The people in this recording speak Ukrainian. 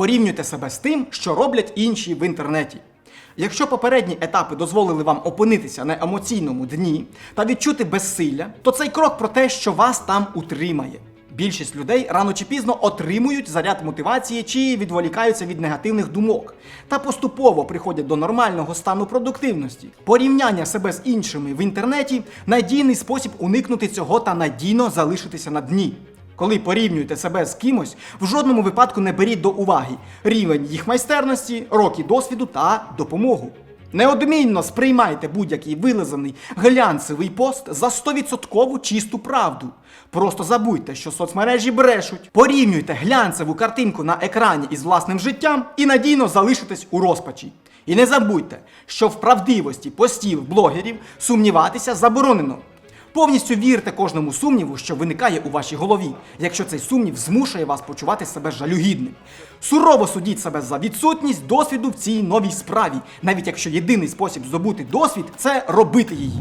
Порівнюйте себе з тим, що роблять інші в інтернеті. Якщо попередні етапи дозволили вам опинитися на емоційному дні та відчути безсилля, то цей крок про те, що вас там утримає. Більшість людей рано чи пізно отримують заряд мотивації чи відволікаються від негативних думок та поступово приходять до нормального стану продуктивності. Порівняння себе з іншими в інтернеті надійний спосіб уникнути цього та надійно залишитися на дні. Коли порівнюєте себе з кимось, в жодному випадку не беріть до уваги рівень їх майстерності, роки досвіду та допомогу. Неодмінно сприймайте будь-який вилизаний глянцевий пост за 100% чисту правду. Просто забудьте, що соцмережі брешуть. Порівнюйте глянцеву картинку на екрані із власним життям і надійно залишитесь у розпачі. І не забудьте, що в правдивості постів блогерів сумніватися заборонено. Повністю вірте кожному сумніву, що виникає у вашій голові, якщо цей сумнів змушує вас почувати себе жалюгідним. Сурово судіть себе за відсутність досвіду в цій новій справі, навіть якщо єдиний спосіб здобути досвід це робити її.